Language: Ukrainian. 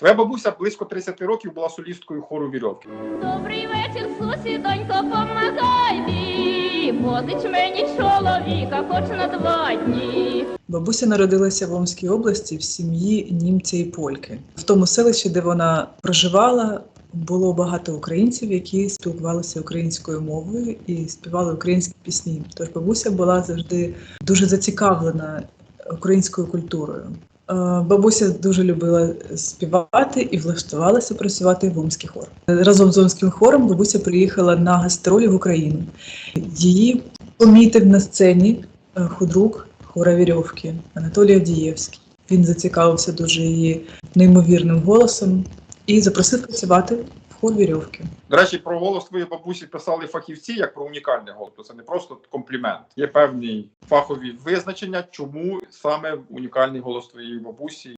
Твоя бабуся близько 30 років була солісткою хору вірьовки. Добрий вечір, сусідонько, помагай мій, возич мені чоловіка, хоч на два дні. Бабуся народилася в Омській області в сім'ї німця і польки. В тому селищі, де вона проживала, було багато українців, які спілкувалися українською мовою і співали українські пісні. Тож бабуся була завжди дуже зацікавлена українською культурою. Е, Бабуся дуже любила співати і влаштувалася працювати в Омський хор. Разом з Омським хором бабуся приїхала на гастролі в Україну. Її помітив на сцені е, худрук хора Вірьовки Анатолій Авдієвський. Він зацікавився дуже її неймовірним голосом і запросив працювати хор Вірьовки. До речі, про голос твоєї бабусі писали фахівці як про унікальний голос. Це не просто комплімент. Є певні фахові визначення, чому саме унікальний голос твоєї бабусі